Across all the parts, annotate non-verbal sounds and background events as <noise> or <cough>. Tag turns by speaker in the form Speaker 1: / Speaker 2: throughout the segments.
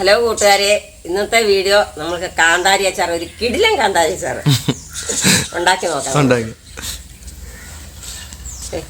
Speaker 1: Hello കൂട്ടുകാരെ ഇന്നത്തെ video നമുക്ക് കാന്താരി അച്ചാർ ഒരു കിടിലൻ കാന്താരി അച്ചാർ <laughs> ഉണ്ടാക്കി നോക്കാം.
Speaker 2: ഉണ്ടാക്കി.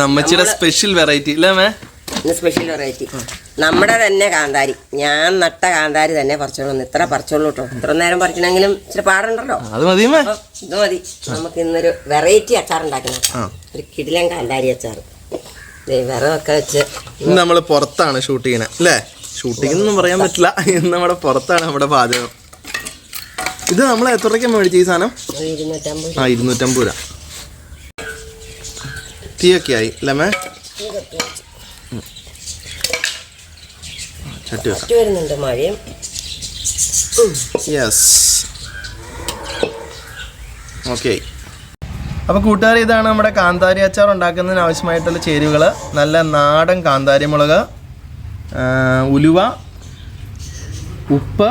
Speaker 2: നമ്മച്ചിയുടെ സ്പെഷ്യൽ വെറൈറ്റി അല്ലേ മേ
Speaker 1: സ്പെഷ്യൽ വെറൈറ്റി നമ്മുടെ തന്നെ കാന്താരി. ഞാൻ നട്ട കാന്താരി തന്നെ പറിച്ചോളൂ. ഇത്ര പറിച്ചോളൂ കേട്ടോ ഇത്ര നേരം പറിക്കണമെങ്കിലും ഇച്ചിരി പാടുണ്ടല്ലോ.
Speaker 2: അത് മതി
Speaker 1: ഇത് മതി. നമുക്ക് ഇന്നൊരു വെറൈറ്റി അച്ചാർ ഉണ്ടാക്കി നോക്കാം ഒരു കിടിലൻ കാന്താരി അച്ചാർ. വിറകൊക്കെ വെച്ച്
Speaker 2: നമ്മൾ പുറത്താണ് ഷൂട്ട് ചെയ്യണേ അല്ലേ ഷൂട്ടിംഗ് ഒന്നും പറയാൻ പറ്റില്ല. ഇന്ന് നമ്മുടെ പുറത്താണ് നമ്മുടെ പാചകം. ഇത് നമ്മൾ എത്ര രൂപയ്ക്ക് മേടിച്ച ഈ സാധനം? ആ ഇരുന്നൂറ്റമ്പത് രൂപ. തീയൊക്കെ ആയി അല്ലേ അപ്പൊ ചട്ടി വെക്കാം. യെസ് ഓക്കെ അപ്പോൾ കൂട്ടുകാർ ഇതാണ് നമ്മുടെ കാന്താരി അച്ചാർ ഉണ്ടാക്കുന്നതിന് ആവശ്യമായിട്ടുള്ള ചേരുവകൾ നല്ല നാടൻ കാന്താരി മുളക് ഉലുവ ഉപ്പ്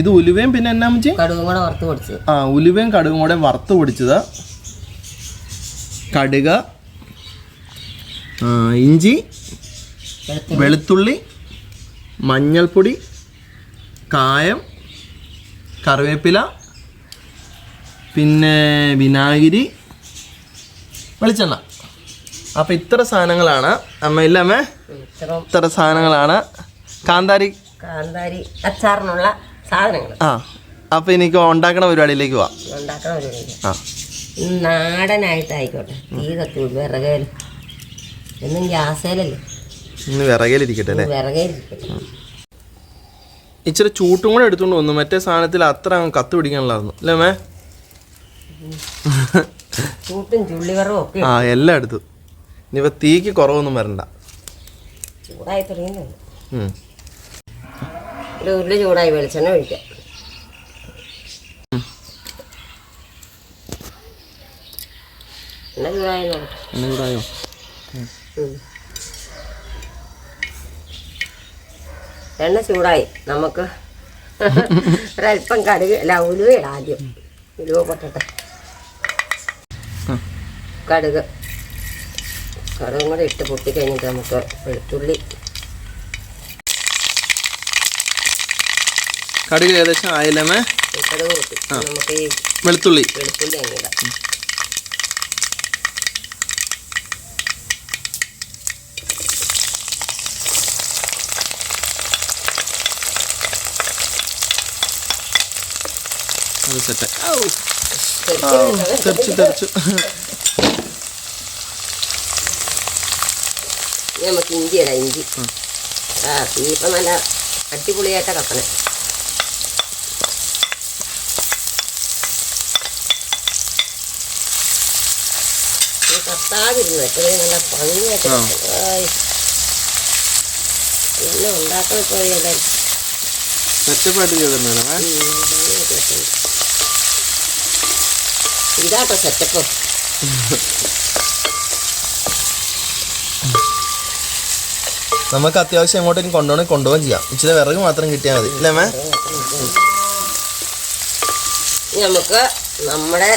Speaker 2: ഇത് ഉലുവയും പിന്നെ എന്നാ മച്ചി
Speaker 1: കടുകും കൂടെ വറുത്ത് പൊടിച്ച്
Speaker 2: ആ ഉലുവയും കടുകും കൂടെ വറുത്ത് പൊടിച്ചത്. കടുക് ഇഞ്ചി
Speaker 1: വെളുത്തുള്ളി
Speaker 2: മഞ്ഞൾപ്പൊടി കായം കറിവേപ്പില പിന്നെ വിനാഗിരി വെളിച്ചെണ്ണ. അപ്പോൾ ഇത്ര സാധനങ്ങളാണ്. അമ്മ ഇല്ല അമ്മേ? ഇത്ര സാധനങ്ങളാണ്. കാന്താരി?
Speaker 1: കാന്താരി അച്ചാറിനുള്ള സാധനങ്ങൾ.
Speaker 2: ആ. അപ്പൊ എനിക്ക് ഉണ്ടാക്കണ പരിപാടിയിലേക്ക് പോവാം.
Speaker 1: ഉണ്ടാക്കണ പരിപാടി
Speaker 2: ആ.
Speaker 1: നാടനായിട്ടായിക്കോട്ടെ. തീ കത്തി വിറകേൽ എന്നും ഗ്യാസേലല്ലേ?
Speaker 2: ഇന്ന് വിറകേലിരിക്കട്ടെ അല്ലേ?
Speaker 1: വിറകേലിരിക്കട്ടെ.
Speaker 2: ഇച്ചിരി ചൂട്ടും കൂടെ എടുത്തുകൊണ്ട് വന്നു. മറ്റേ സാധനത്തിൽ അത്ര അങ്ങ് കത്ത് പിടിക്കാനുള്ളതായിരുന്നു. അല്ലേ മേ
Speaker 1: ചൂട്ടും ചുള്ളിവറവും
Speaker 2: ആ എല്ലാം എടുത്തു. ഇനിയിപ്പോൾ തീക്ക് കുറവൊന്നും വരണ്ട.
Speaker 1: ചൂടായി തുടങ്ങിയിട്ടുണ്ട്.
Speaker 2: ഉം.
Speaker 1: ഒരു ഉരുളി ചൂടായി വെളിച്ചെണ്ണ ഒഴിക്കാം. എണ്ണ ചൂടായി നോക്കട്ടെ
Speaker 2: എണ്ണ ചൂടായോ?
Speaker 1: ഉം. എണ്ണ ചൂടായി. നമുക്ക് ഒരല്പം കടുക് അല്ല ഉലുവ ആദ്യം. ഉലുവ പൊട്ടട്ടെ. കടുക്. കടുകും കൂടെ ഇട്ട് പൊട്ടി കഴിഞ്ഞിട്ട് നമുക്ക് വെളുത്തുള്ളി.
Speaker 2: കടുക് ഏകദേശം ആയില്ലേ
Speaker 1: കടുക് പൊട്ടി. നമുക്ക് ഈ
Speaker 2: വെളുത്തുള്ളി.
Speaker 1: വെളുത്തുള്ളി അങ്ങ് തെറിച്ചു
Speaker 2: അത് സെറ്റ്.
Speaker 1: തെറിച്ച്
Speaker 2: തെറിച്ചു. <laughs>
Speaker 1: നമുക്ക് ഇഞ്ചി അല്ല ഇഞ്ചി ആ ഇപ്പം നല്ല അടിപൊളിയായിട്ട് കപ്പണേ കത്താതിരുന്നു? എപ്പോഴും നല്ല ഭംഗിയായിട്ട്. പിന്നെ ഉണ്ടാക്കാൻ ഇപ്പോൾ
Speaker 2: സെറ്റപ്പായിട്ട്
Speaker 1: ഇതാട്ടോ സെറ്റപ്പ് <laughs>
Speaker 2: നമുക്ക് അത്യാവശ്യം എങ്ങോട്ടേലും കൊണ്ടുപോകണമെങ്കിൽ കൊണ്ടുപോകാൻ ചെയ്യാം. ഇച്ചിരി വിറക് മാത്രം കിട്ടിയാൽ മതി. അല്ലേ മേ?
Speaker 1: നമുക്ക് നമ്മുടെ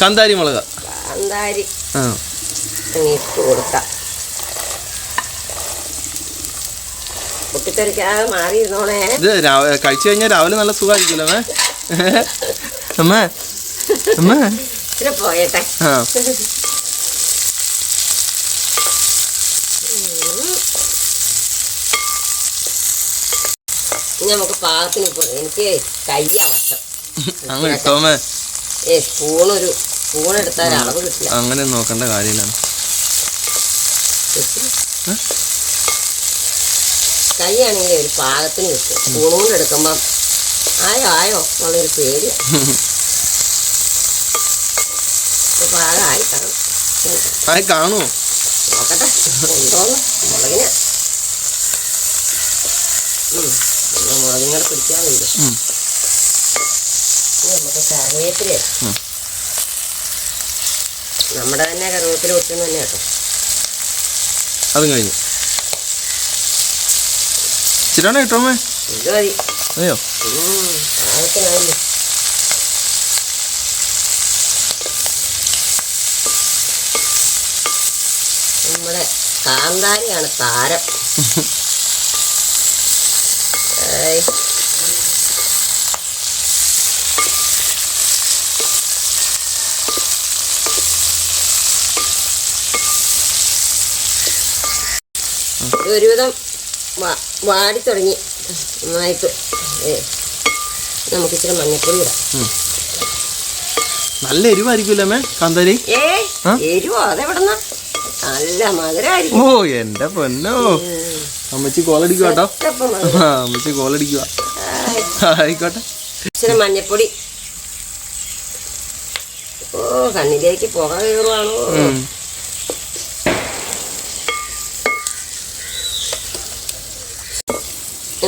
Speaker 2: കാന്താരി മുളക്.
Speaker 1: കാന്താരി
Speaker 2: ആ.
Speaker 1: ഇട്ട് കൊടുക്കാം. പൊട്ടിത്തെറിക്കാതെ മാറിയിരുന്നോണേ
Speaker 2: ഇത് രാവിലെ കഴിച്ചു കഴിഞ്ഞാൽ രാവിലെ നല്ല സുഖമായിരിക്കുമല്ലോ മേ. അമ്മ അമ്മ.
Speaker 1: ഇത്ര പോയട്ടെ.
Speaker 2: ആ.
Speaker 1: ഇനി നമുക്ക് പാകത്തിന് ഇപ്പൊ എനിക്ക് കയ്യാ വശം
Speaker 2: അങ്ങനെ ഇട്ടോമേ.
Speaker 1: ഏ സ്പൂണൊരു സ്പൂൺ എടുത്താൽ അളവ് കിട്ടില്ല.
Speaker 2: അങ്ങനെ നോക്കേണ്ട കാര്യമില്ല.
Speaker 1: കൈയാണെങ്കിൽ ഒരു പാകത്തിന് കിട്ടും. സ്പൂൺ കൊണ്ട് എടുക്കുമ്പം ആയോ ആയോ എന്നുള്ളൊരു പേര് പാകമായി കാണും.
Speaker 2: ആയി കാണുമോ
Speaker 1: നോക്കട്ടെ ഉണ്ടോന്ന്. മുളകിന്. ഒന്ന് മുളകിങ്ങനെ പിടിക്കാൻ വരും നമുക്ക് കറിവേപ്പില നമ്മുടെ തന്നെ കറിവേപ്പില ഒട്ടുന്ന തന്നെ കേട്ടോ.
Speaker 2: അതും കഴിഞ്ഞു. ഇച്ചിരി ഇട്ടോമേ
Speaker 1: ഇത് മതി.
Speaker 2: അയ്യോ
Speaker 1: ഉം, പാകത്തിനായില്ലേ നമ്മുടെ കാന്താരിയാണ് താരം. <laughs> ഇത് ഒരുവിധം വാടി തുടങ്ങി. നന്നായിട്ട് ഏ നമുക്ക് ഇച്ചിരി മഞ്ഞപ്പൊടി ഇടാം.
Speaker 2: നല്ല എരിവായിരിക്കുമല്ലേ അല്ലേ കാന്താരി?
Speaker 1: ഏ? എരിവോ? അതെവിടുന്ന? നല്ല മധുരമായിരിക്കും
Speaker 2: ഓ എന്റെ പൊന്നോ. അമ്മച്ചി കോളടിക്കുക കേട്ടോ. അമ്മച്ചി കോളടിക്കുക
Speaker 1: ആയ്.
Speaker 2: ആയിക്കോട്ടെ.
Speaker 1: ഇച്ചിരി മഞ്ഞപ്പൊടി. ഓ കണ്ണിലേക്ക് പുക കയറുവാണോ.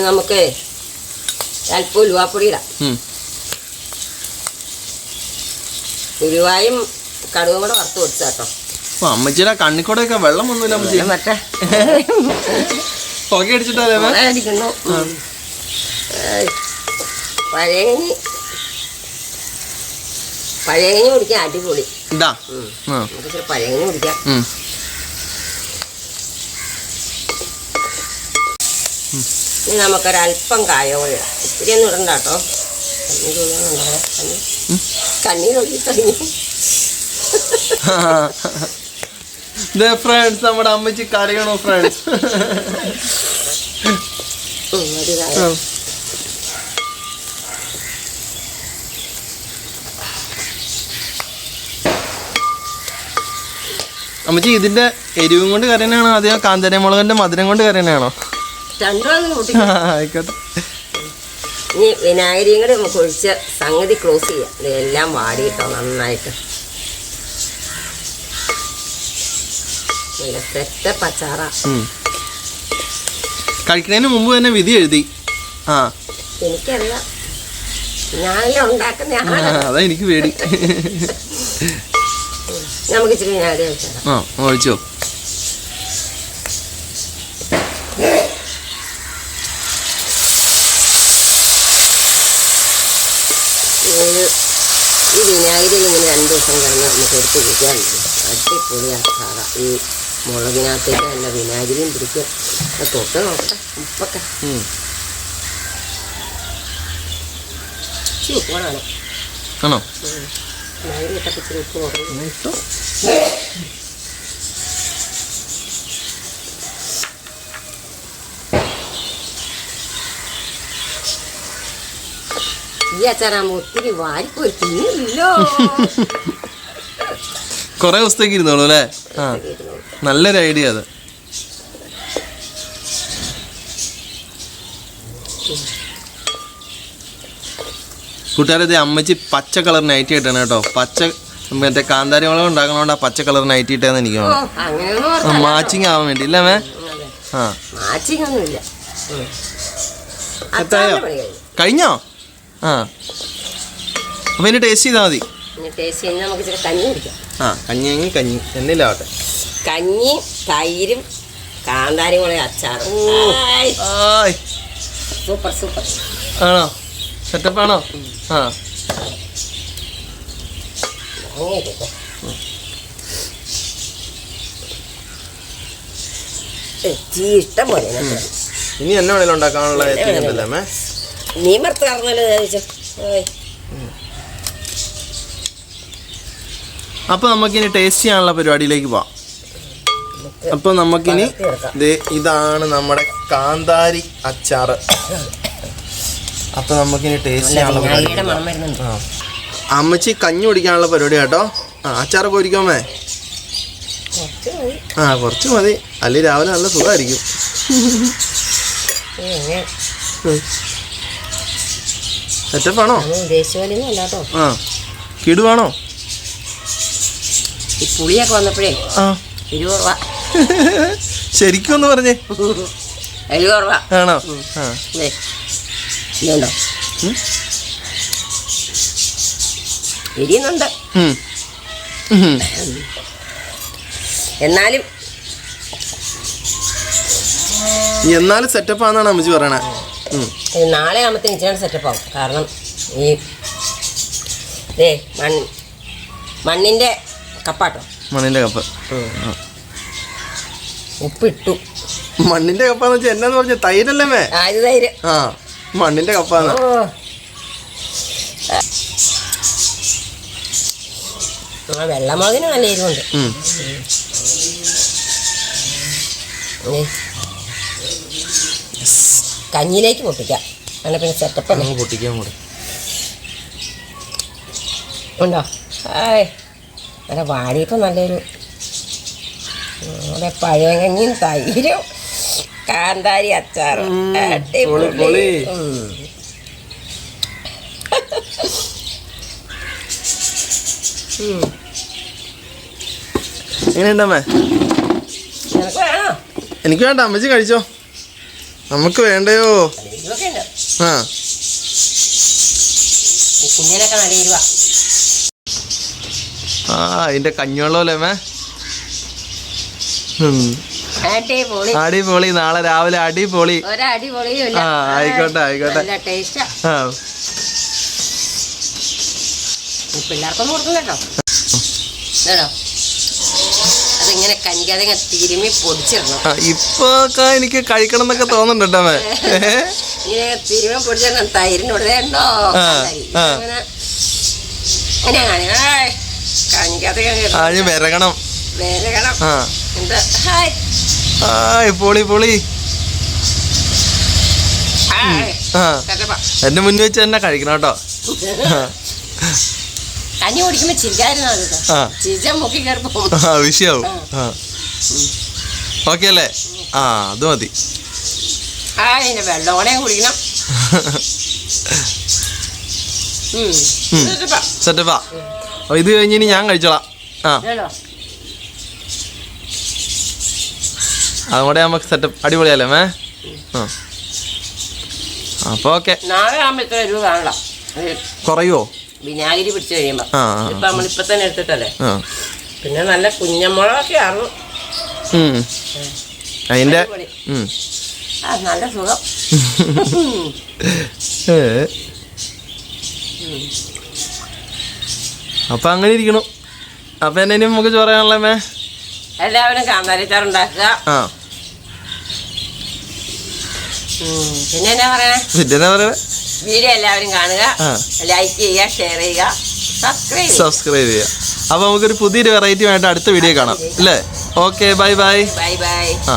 Speaker 1: നമുക്ക് അല്പം ഉലുവാപ്പൊടി ഇടാം. ഉലുവായും കടുകും കൂടെ വറുത്ത് കൊടുത്ത കേട്ടോ
Speaker 2: അപ്പൊ അമ്മച്ചിയുടെ കണ്ണിക്കൂടെയൊക്കെ വെള്ളം ഒന്നുമില്ല അമ്മച്ചി?
Speaker 1: മറ്റേ
Speaker 2: പുക അടിച്ചിട്ടോ?
Speaker 1: അടിക്കുന്നു പഴയ കുടിക്കാൻ അടിപൊളി.
Speaker 2: ഇതാ.
Speaker 1: കുടിക്കാം. ഇനി നമുക്കൊരല്പം കായ കൂടി ഇടാം ഇത്തിരി ഒന്നും ഇടണ്ട കേട്ടോ കണ്ണീർ ഒഴുകി തുടങ്ങി
Speaker 2: ഫ്രണ്ട്സ് നമ്മുടെ അമ്മച്ചി കരയണോ ഫ്രണ്ട്സ് അമ്മച്ചി ഇതിന്റെ എരിവും കൊണ്ട് കരയണാണോ അതെയോ കാന്തര മുളകന്റെ മധുരം കൊണ്ട് കരയണാണോ ആയിക്കോട്ടെ.
Speaker 1: ഇനി വിനാഗിരിയും കൂടി നമുക്ക് ഒഴിച്ച് സംഗതി ക്ലോസ് ചെയ്യാം. ഇതെല്ലാം വാടിയിട്ടോ നന്നായിട്ട്. പച്ചാറ.
Speaker 2: കഴിക്കുന്നതിന് മുമ്പ് തന്നെ വിധി എഴുതി. ആ.
Speaker 1: എനിക്കറിയാം. ഞാനല്ലേ ഉണ്ടാക്കുന്ന.
Speaker 2: അതാ എനിക്ക് പേടി.
Speaker 1: നമുക്ക് ഇച്ചിരി വിനാഗിരി വെച്ചാൽ
Speaker 2: ആ ഒഴിച്ചോ.
Speaker 1: ഈ വിനാഗിരി ഇങ്ങനെ രണ്ട് ദിവസം കിടന്ന് നമുക്ക് എടുത്ത് കുടിക്കാൻ അടിപൊളിയാണ് സാറ. ഈ മുളകിനകത്തേക്ക് നല്ല വിനാഗിരിയും പിടിക്കും തൊട്ട് നോക്കട്ടെ. ഉപ്പൊക്കെ.
Speaker 2: ആണോ?
Speaker 1: ഇട്ടപ്പോൾ ഇച്ചിരി ഉപ്പ്
Speaker 2: ഇട്ടോ.
Speaker 1: ഈ അച്ചാറാകുമ്പോൾ ഒത്തിരി വാരിപ്പോയി തിന്നില്ലല്ലോ. <laughs>
Speaker 2: കുറെ ദിവസത്തേക്ക് ഇരുന്നോളൂ അല്ലേ? ആ. നല്ലൊരു ഐഡിയ അത്. കൂട്ടുകാരെ ഇത് അമ്മച്ചി പച്ച കളർ നൈറ്റി ഇട്ടാണ് കേട്ടോ. പച്ച മറ്റേ കാന്താരി മുളക് ഉണ്ടാക്കണോണ്ട് ആ പച്ച കളർ നൈറ്റി ഇട്ടാന്ന് എനിക്ക് തോന്നുന്നു. മാച്ചിങ് ആവാൻ വേണ്ടി ഇല്ലേ മേ ആ. എത്തായോ?
Speaker 1: കഴിഞ്ഞോ.
Speaker 2: ആ. അപ്പം ഇനി ടേസ്റ്റ് ചെയ്താൽ മതി.
Speaker 1: ടേസ്റ്റ് കഴിഞ്ഞാൽ നമുക്ക് ഇച്ചിരി കഞ്ഞി കുടിക്കാം.
Speaker 2: ആ കഞ്ഞി കഞ്ഞി. എന്നില്ലാവട്ടെ
Speaker 1: കഞ്ഞി തൈരും കാന്താരി കൂടെ അച്ചാറും. Super super.
Speaker 2: ആണോ? സെറ്റപ്പ് ആണോ? ആ.
Speaker 1: ഇഷ്ടം പോലെ
Speaker 2: ഇനി എന്നെ വേണേലും ഉണ്ടാക്കാനുള്ള
Speaker 1: നീ മറത്ത് കറന്നല്ലോ ചോദിച്ചു
Speaker 2: അപ്പോൾ നമുക്കിനി ടേസ്റ്റ് ചെയ്യാനുള്ള പരിപാടിയിലേക്ക് പോവാം. അപ്പോൾ നമുക്കിനി ഇതാണ് നമ്മുടെ കാന്താരി അച്ചാറ്. അപ്പോൾ നമുക്കിനി ടേസ്റ്റ് ചെയ്യാനുള്ള പരിപാടി ആ. അമ്മച്ചി കഞ്ഞി കുടിക്കാനുള്ള പരിപാടി കേട്ടോ. ആ അച്ചാറൊക്കെ ഒരിക്കാമേ ആ കുറച്ച് മതി. അല്ലെങ്കിൽ രാവിലെ നല്ല സുഖമായിരിക്കും. സെറ്റപ്പാണോ? ആ. കിടുവാണോ?
Speaker 1: ഈ പുളിയൊക്കെ വന്നപ്പോഴേ
Speaker 2: ആ. ശരിക്കും ഒന്ന് പറഞ്ഞേ.
Speaker 1: എരിവ് കുറവാ
Speaker 2: ആണോ? ആ.
Speaker 1: ദേ, ഇതുണ്ടോ?
Speaker 2: ഉം.
Speaker 1: എരിയുന്നുണ്ട്
Speaker 2: ഉം. ഉം.
Speaker 1: എന്നാലും
Speaker 2: സെറ്റപ്പ് ആണെന്നാണ് അമ്മച്ചി പറയണേ. ഉം.
Speaker 1: ഇത് നാളെ ആകുമ്പത്തേന് ഇച്ചിരി സെറ്റപ്പ് ആവും കാരണം ഈ മൺ മണ്ണിന്റെ കപ്പാട്ടോ.
Speaker 2: മണ്ണിന്റെ കപ്പ്.
Speaker 1: ഉപ്പിട്ടു.
Speaker 2: മണ്ണിന്റെ കപ്പാന്ന് വെച്ചാൽ എന്നാന്ന് പറഞ്ഞ? തൈരല്ലേ മേ?
Speaker 1: ആ ഇത് തൈര്.
Speaker 2: ആ മണ്ണിന്റെ കപ്പാന്ന്.
Speaker 1: ഓ. ആ വെള്ളമുളകിന് നല്ല എരിവുണ്ട്. കഞ്ഞിയിലേക്ക് പൊട്ടിക്കാം. അങ്ങനെ പിന്നെ സെറ്റപ്പ്
Speaker 2: പൊട്ടിക്കാൻ കൂടെ
Speaker 1: ഉണ്ടോ? ആയ് നല്ല വാടിയപ്പോൾ നല്ലൊരു നമ്മുടെ പഴയകഞ്ഞിയും തൈരും കാന്താരി അച്ചാറും അടിപൊളി.
Speaker 2: എങ്ങനെയുണ്ടമ്മേ? എനിക്ക് വേണ്ട അമ്മച്ചി കഴിച്ചോ. നമുക്ക് വേണ്ടയോ? ആ.
Speaker 1: കുഞ്ഞിനൊക്കെ നല്ല ഇരുവ
Speaker 2: ആ അതിന്റെ കഞ്ഞോളോ അല്ലേ മേ
Speaker 1: അടിപൊളി.
Speaker 2: നാളെ രാവിലെ അടിപൊളി. ആ, ആയിക്കോട്ടെ, ആയിക്കോട്ടെ. ആ.
Speaker 1: പിള്ളേർക്കൊന്നും അതിങ്ങനെ കനിക്കാതെ പൊടിച്ചിടണം.
Speaker 2: ഇപ്പൊ എനിക്ക് കഴിക്കണം എന്നൊക്കെ തോന്നുന്നുണ്ടോ അമ്മേ.
Speaker 1: ഇങ്ങനെ പൊടിച്ചിടണം. ഉണ്ടോ? അങ്ങനെ. കാണി കനിക്കാതെ
Speaker 2: ആഴ് വിരകണം.
Speaker 1: വേരകണം.
Speaker 2: ആ.
Speaker 1: എന്താ? ഹായ്.
Speaker 2: ആയ് പൊളി പൊളി. ആ. എന്റെ മുന്നിൽ വെച്ച് തന്നെ കഴിക്കണം കേട്ടോ. <laughs>
Speaker 1: കഞ്ഞി കുടിക്കുമ്പോ
Speaker 2: ആ. വിഷയാവും. ഓക്കെ അല്ലേ? ആ അത് മതി.
Speaker 1: വെള്ളോണേ കുടിക്കണം. <laughs>
Speaker 2: സെറ്റപ്പാ. അപ്പൊ ഇത് കഴിഞ്ഞ് ഇനി ഞാൻ കഴിച്ചോളാം. ആ.
Speaker 1: കേട്ടോ?
Speaker 2: നമുക്ക് സെറ്റപ്പ് അടിപൊളിയല്ലേ മേ? ആ. അപ്പോൾ ഓക്കെ
Speaker 1: നാളെ ആകുമ്പോ ഇത്ര രൂപ കാണണം.
Speaker 2: കുറയുമോ
Speaker 1: വിനാഗിരി പിടിച്ചു കഴിയുമ്പോ. ഇപ്പൊ തന്നെ എടുത്തിട്ടല്ലേ? പിന്നെ നല്ല കുഞ്ഞമുളകൊക്കെ
Speaker 2: ആറും.
Speaker 1: അതിന്റെ നല്ല സുഖം. <laughs>
Speaker 2: അപ്പൊ അങ്ങനെ ഇരിക്കണു. അപ്പൊ എന്നെ ഇനി നമുക്ക് ചോറയാണല്ലേ മേ
Speaker 1: എല്ലാവരും കാന്താരിച്ചാറുണ്ടാക്കുക
Speaker 2: ആ.
Speaker 1: പിന്നെ എന്നാ പറയാ?
Speaker 2: പിന്നെ പറയുക
Speaker 1: വീഡിയോ എല്ലാവരും കാണുക. ലൈക്ക് ചെയ്യുക ഷെയർ ചെയ്യുക. സബ്സ്ക്രൈബ് ചെയ്യുക.
Speaker 2: സബ്സ്ക്രൈബ് ചെയ്യുക. അപ്പൊ നമുക്കൊരു പുതിയൊരു വെറൈറ്റി ആയിട്ട് അടുത്ത വീഡിയോ കാണാം. അല്ലേ okay bye bye
Speaker 1: bye bye
Speaker 2: ആ.